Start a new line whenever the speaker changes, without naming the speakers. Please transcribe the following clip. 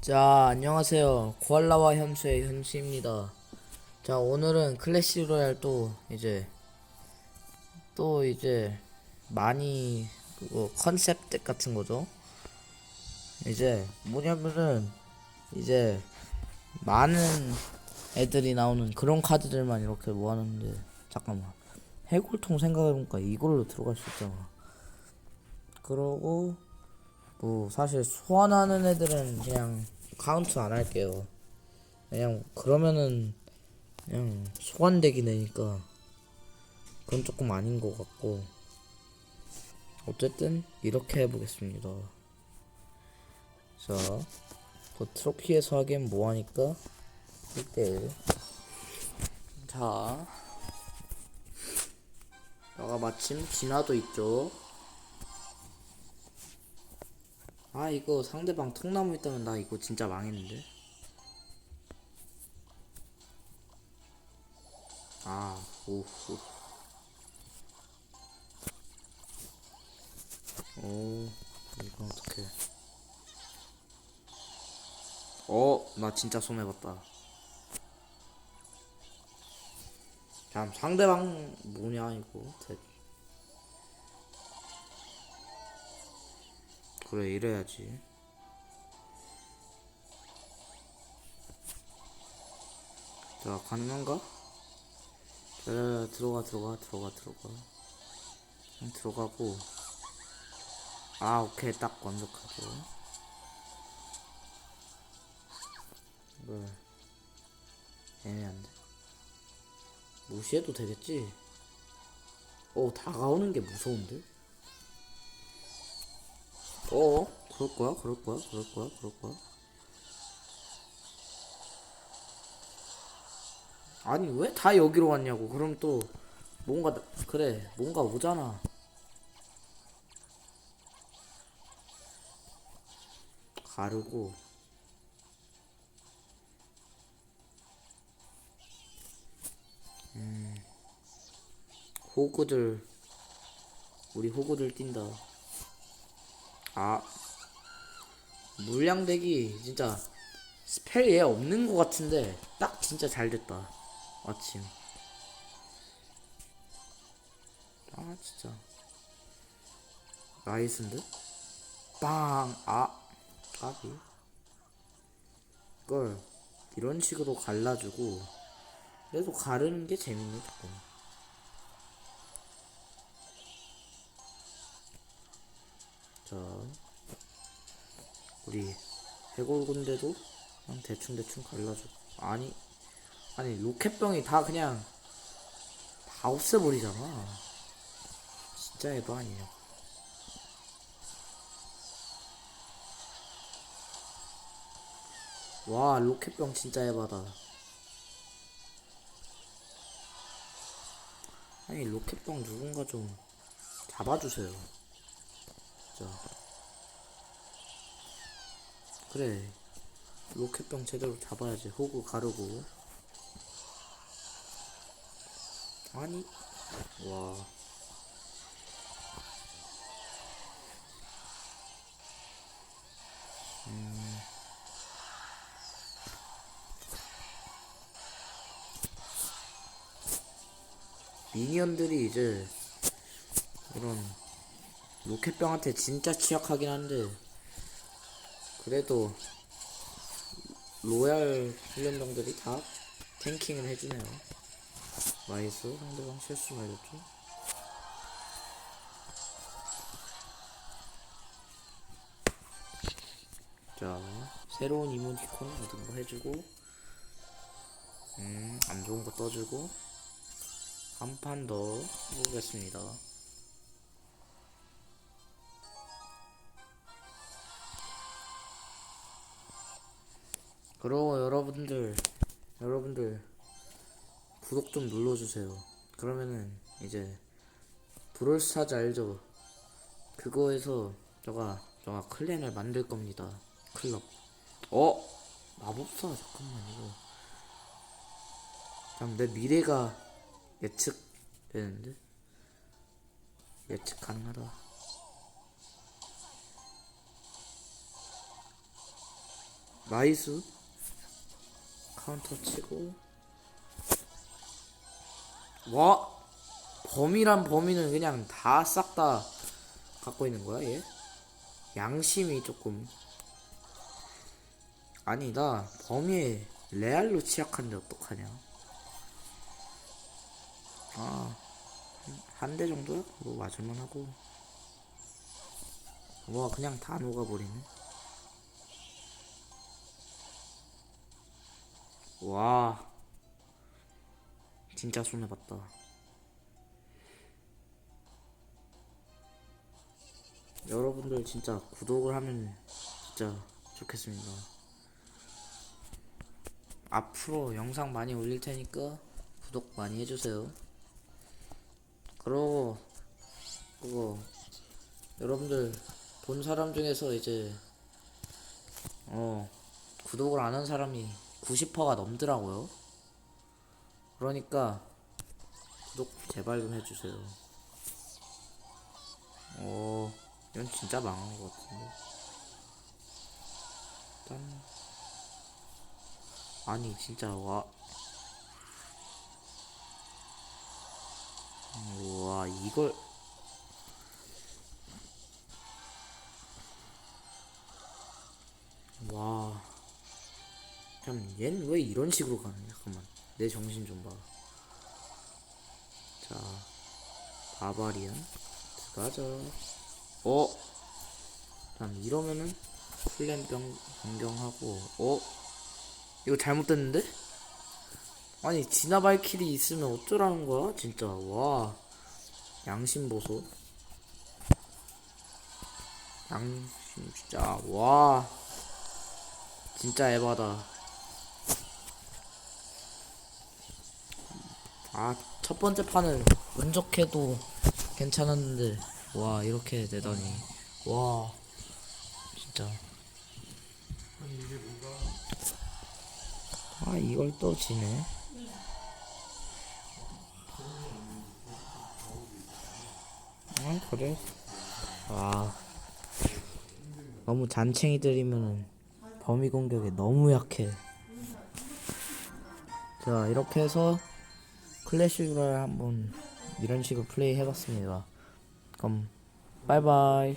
자, 안녕하세요. 코알라와 현수의 현수입니다. 자, 오늘은 클래시 로얄 또 이제 또 이제 많이 그거 컨셉 같은 거죠. 이제 뭐냐면은 이제 많은 애들이 나오는 그런 카드들만 이렇게 모아놨는데 잠깐만 해골통 생각해보니까 이걸로 들어갈 수 있잖아. 그러고 뭐 사실 소환하는 애들은 그냥 카운트 안 할게요. 그냥 그러면은 그냥 소환되기 되니까 그건 조금 아닌 것 같고 어쨌든 이렇게 해보겠습니다. 자, 또 트로피에서 하기엔 뭐하니까 1대1 자 여가 마침 진화도 있죠 아 이거 상대방 통나무 있다면 나 이거 진짜 망했는데 아 오호 오 이건 어떡해 어, 나 진짜 손해봤다. 참, 상대방 뭐냐, 이거. 대... 그래, 이래야지. 자, 가능한가? 자, 들어가, 들어가, 들어가, 들어가. 들어가고. 아, 오케이, 딱 완벽하죠. 뭘 애매한데 무시해도 되겠지? 어 다가오는 게 무서운데? 어 그럴 거야 그럴 거야 그럴 거야 그럴 거야. 아니 왜 다 여기로 왔냐고. 그럼 또 뭔가 나- 그래 뭔가 오잖아. 가르고. 호구들. 우리 호구들 뛴다 아. 물량대기 진짜 스펠 얘 없는 것 같은데 딱 진짜 잘 됐다. 마침. 아 진짜. 나이스인데 빵아. 까비. 이걸 이런 식으로 갈라주고 그래도 가르는 게 재밌네 조금 자, 우리 해골군대도 그냥 대충대충 갈라줘. 아니, 아니, 로켓병이 다 그냥 다 없애버리잖아. 진짜 에바 아니냐. 와, 로켓병 진짜 에바다. 아니, 로켓병 누군가 좀 잡아주세요. 진짜. 그래. 로켓병 제대로 잡아야지. 호구 가르고. 아니. 와. 음. 미니언들이 이제 이런 로켓병한테 진짜 취약하긴 한데 그래도 로얄 훈련병들이 다 탱킹을 해주네요. 나이스 상대방 실수 말렸죠. 자 새로운 이모티콘 얻은 거 해주고 음 안 좋은 거 떠주고 한 판 더 해보겠습니다 그리고 여러분들 여러분들 구독 좀 눌러주세요. 그러면은 이제 브롤스타즈 알죠? 그거에서 저가 저가 클랜을 만들 겁니다. 클럽. 어? 마법사 잠깐만 이거. 잠내 미래가 예측되는데? 예측 가능하다. 나이스 카운터 치고. 와 범위란 범위는 그냥 다 싹다 갖고 있는 거야 얘? 양심이 조금. 아니 나 범위에 레알로 취약한데 어떡하냐? 아 한 대 정도야? 뭐 맞을만 하고. 와 그냥 다 녹아버리네 와. 진짜 손해봤다. 여러분들 진짜 구독을 하면 진짜 좋겠습니다. 앞으로 영상 많이 올릴 테니까 구독 많이 해주세요. 그러고 그거 여러분들 본 사람 중에서 이제 어 구독을 안 한 사람이 90%가 넘더라고요. 그러니까 구독 제발 좀 해주세요. 어 이건 진짜 망한 것 같은데. 일단 아니 진짜 와. 와 이걸 참, 얜 왜 이런 식으로 가는 잠깐만. 내 정신 좀 봐. 자, 바바리안. 들어가자. 어? 참, 이러면은, 플랜 변, 변경하고, 어? 이거 잘못됐는데? 아니, 지나 발길이 있으면 어쩌라는 거야? 진짜, 와. 양심 보소. 양심, 진짜, 와. 진짜 에바다. 아, 첫 번째 판은 운 좋게도 괜찮았는데, 와, 이렇게 되다니. 와, 진짜. 아, 이걸 또 지네. 아, 그래. 와. 너무 잔챙이들이면은 범위 공격에 너무 약해. 자, 이렇게 해서 유랄 한번 이런 식으로 플레이 해봤습니다. 그럼, 바이바이.